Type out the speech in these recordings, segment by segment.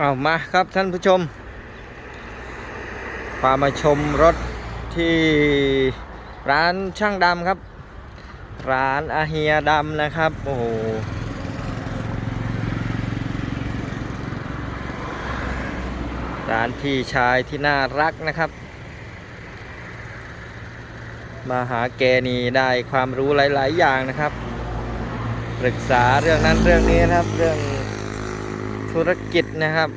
เอามาครับท่านผู้ชม พามาชมรถที่ร้านช่างดำครับ ร้านอาเฮียดำนะครับ โอ้โหร้านพี่ชายที่น่ารักนะครับ มาหาแกนี่ได้ความรู้หลาย ๆ อย่างนะครับ ปรึกษาเรื่องนั้นเรื่องนี้นะครับเรื่อง ธุรกิจนะครับ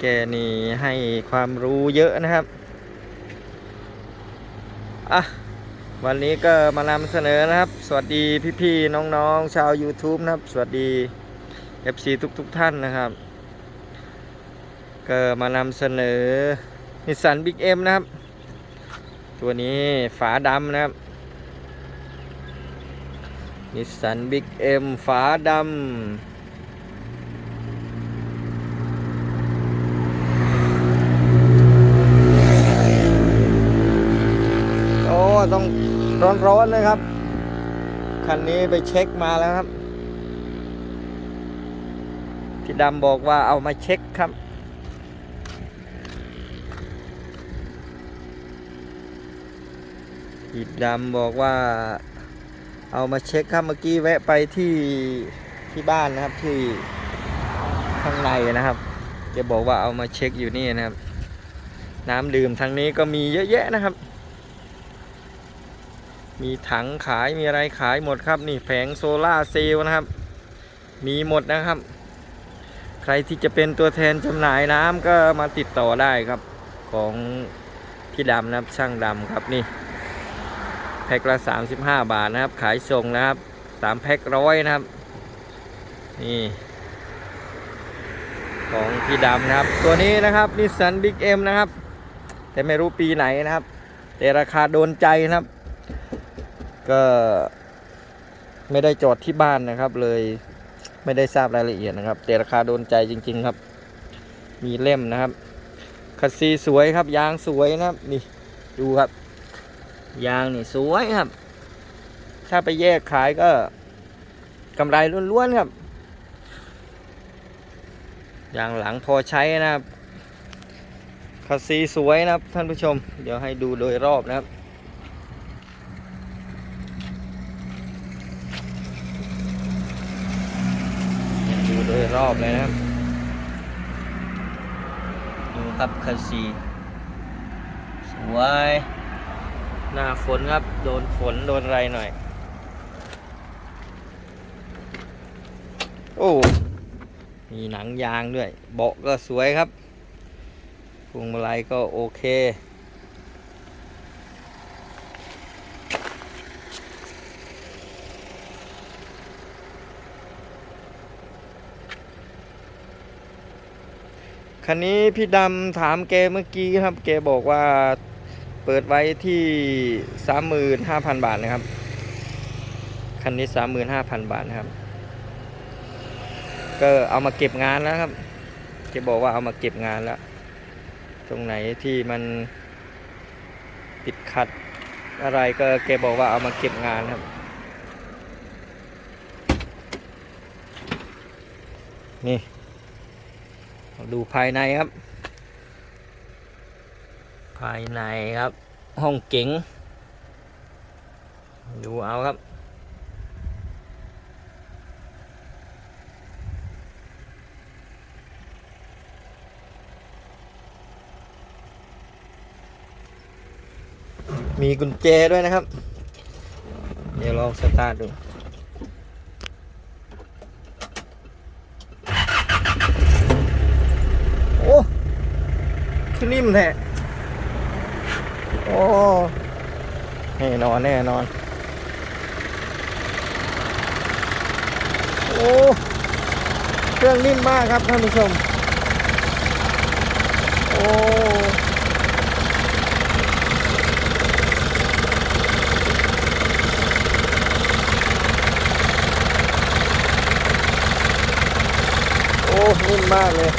แกนี่ให้ความรู้เยอะนะครับอะวันนี้ก็มานำเสนอนะครับ สวัสดีพี่ๆน้องๆ ชาว YouTube นะครับ สวัสดี FC ทุกๆทท่านนะครับ ก็มานำเสนอนิสสันบิ๊กเอ็มนะครับ ตัวนี้ฝาดำนะครับนิสสันบิ๊กเอ็มฝาดำ ต้องร้อนๆนะครับ คันนี้ไปเช็คมาแล้วครับ พี่ดำบอกว่าเอามาเช็คครับ พี่ดำบอกว่าเอามาเช็คครับเมื่อกี้แวะไปที่ที่บ้านนะครับที่ข้างในนะครับแกบอกว่าเอามาเช็คอยู่นี่นะครับ น้ำดื่มทางนี้ก็มีเยอะแยะนะครับ มีถังขายมีอะไรขายหมดครับ นี่แผงโซล่าเซลล์นะครับ มีหมดนะครับ ใครที่จะเป็นตัวแทนจำหน่ายน้ำก็มาติดต่อได้ครับของพี่ดำนะครับช่างดำครับนี่แพ็คละ 35 บาทนะครับ ขายส่งนะครับ3แพ็คร้อยนะครับ นี่ ของพี่ดำนะครับ ตัวนี้นะครับนิสสันบิ๊กเอ็มนะครับ แต่ไม่รู้ปีไหนนะครับ แต่ราคาโดนใจนะครับ ก็ไม่ได้จอดที่บ้านนะครับ เลยไม่ได้ทราบรายละเอียดนะครับ แต่ราคาโดนใจจริง ๆครับ มีเล่มนะครับคัสซีสวยครับ ยางสวยนะครับ นี่ดูครับ ยางนี่สวยครับ ถ้าไปแยกขายก็กำไรล้วนๆครับยางหลังพอใช้นะครับคัสซีสวยนะครับท่านผู้ชม เดี๋ยวให้ดูโดยรอบนะครับ ดู โดยรอบเลยนะครับ ดูครับคัสซีสวย หน้าฝนครับ โดนฝนโดนอะไรหน่อย โอ้ มีหนังยางด้วย เบาะก็สวยครับพวงมาลัยก็โอเค คันนี้พี่ดำถามแกเมื่อกี้ครับ แกบอกว่าเปิดไว้ที่ 35,000 บาทนะครับ คันนี้ 35,000 บาทนะครับ ก็เอามาเก็บงานแล้วครับแกบอกว่าเอามาเก็บงานแล้ว ตรงไหนที่มันติดขัดอะไรก็แกบอกว่าเอามาเก็บงานครับ นี่ ดูภายในครับ ภายในครับ ห้องเก๋งดูเอาครับ มีกุญแจด้วยนะครับ เดี๋ยวลองสตาร์ทดู คือนิ่มแท้โอ้แน่นอนแน่นอน โอ้ เครื่องนิ่มมากครับท่านผู้ชม โอ้โอ้นิ่มมากเลย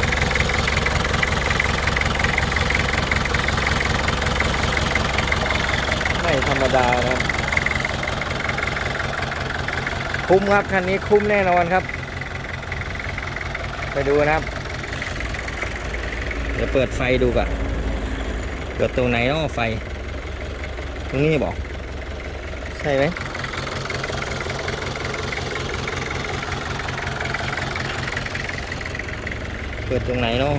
ไม่ ธรรมดานะครับ คุ้มครับคันนี้คุ้มแน่นอนครับ ไปดูนะครับ เดี๋ยวเปิดไฟดูก่อนเปิดตรงไหนเนาะไฟ ตรงนี้บอก ใช่ไหมเปิดตรงไหนเนาะอ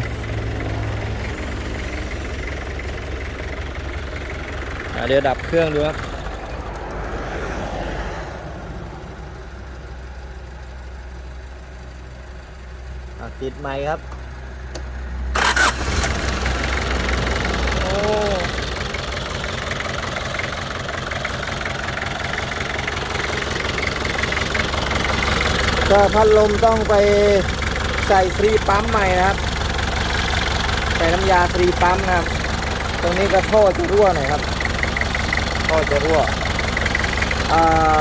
ะ เดี๋ยวดับเครื่องดูครับติดไมค์ครับ โอ้ก็พัดลมต้องไปใส่ฟรีปั๊มใหม่นะครับ ใส่น้ำยาฟรีปั๊มนะครับ ตรงนี้ก็ท่อจะรั่วหน่อยครับ ท่อจะรั่วอ่า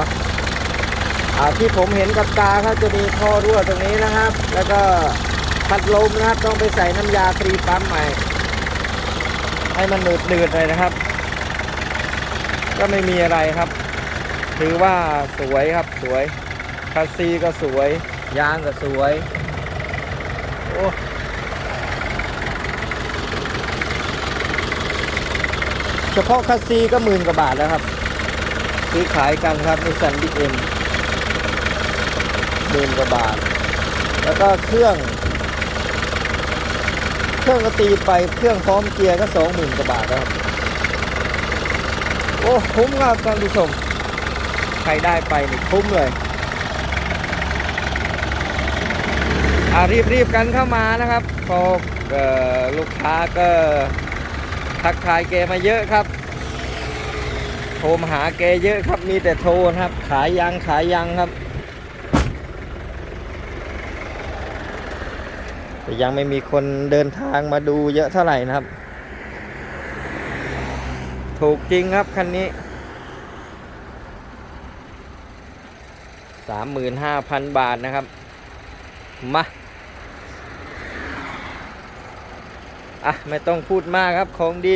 อ่าที่ผมเห็นกับตาครับจะมีท่อรั่วตรงนี้นะครับ แล้วก็พัดลมนะครับต้องไปใส่น้ำยาฟรีปั๊มใหม่ ให้มันหนืดหนืดเลยนะครับ ก็ไม่มีอะไรครับ ถือว่าสวยครับสวยคัสซีก็สวย ยางก็สวย โอ้ เฉพาะคัสซีก็หมื่นกว่าบาทแล้วครับ ซื้อขายกันครับนิสสันบิ๊กเอ็มหมื่นกว่าบาท แล้วก็เครื่อง เครื่องก็ตีไปเครื่องพร้อมเกียร์ก็สองหมื่นกว่าบาทแล้วครับ โอ้คุ้มครับท่านผู้ชมใครได้ไปนี่คุ้มเลยอ่ารีบรีบๆกันเข้ามานะครับพอออลูกค้าก็ ทักทายแกมาเยอะครับ โทรมาหาแกเยอะครับ มีแต่โทรครับ ขายยังขายยังครับ แต่ยังไม่มีคนเดินทางมาดูเยอะเท่าไหร่นะครับ ถูกจริงครับคันนี้35,000บาทนะครับ มา อะไม่ต้องพูดมากครับของดี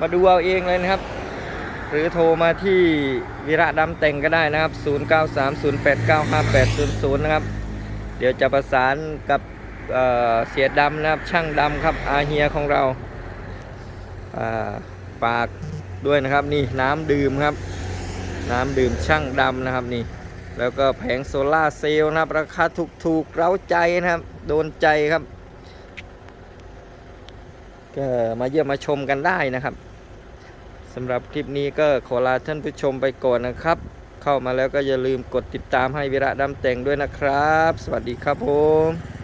มาดูเอาเองเลยนะครับ หรือโทรมาที่วิระดำแต่งก็ได้นะครับ 0930895800 นะครับ เดี๋ยวจะประสานกับเเสียดำนะครับ ช่างดำครับอาเฮียของเราอ่าฝากด้วยนะครับนี่น้ำดื่มครับ น้ำดื่มช่างดำนะครับนี่แล้วก็แผงโซล่าเซลล์นะครับ ราคาถูกๆ เร้าใจนะครับ โดนใจครับ ก็มาเยี่ยมมาชมกันได้นะครับสำหรับคลิปนี้ก็ขอลาท่านผู้ชมไปก่อนนะครับ เข้ามาแล้วก็อย่าลืมกดติดตามให้วิระดำแต่งด้วยนะครับ สวัสดีครับผม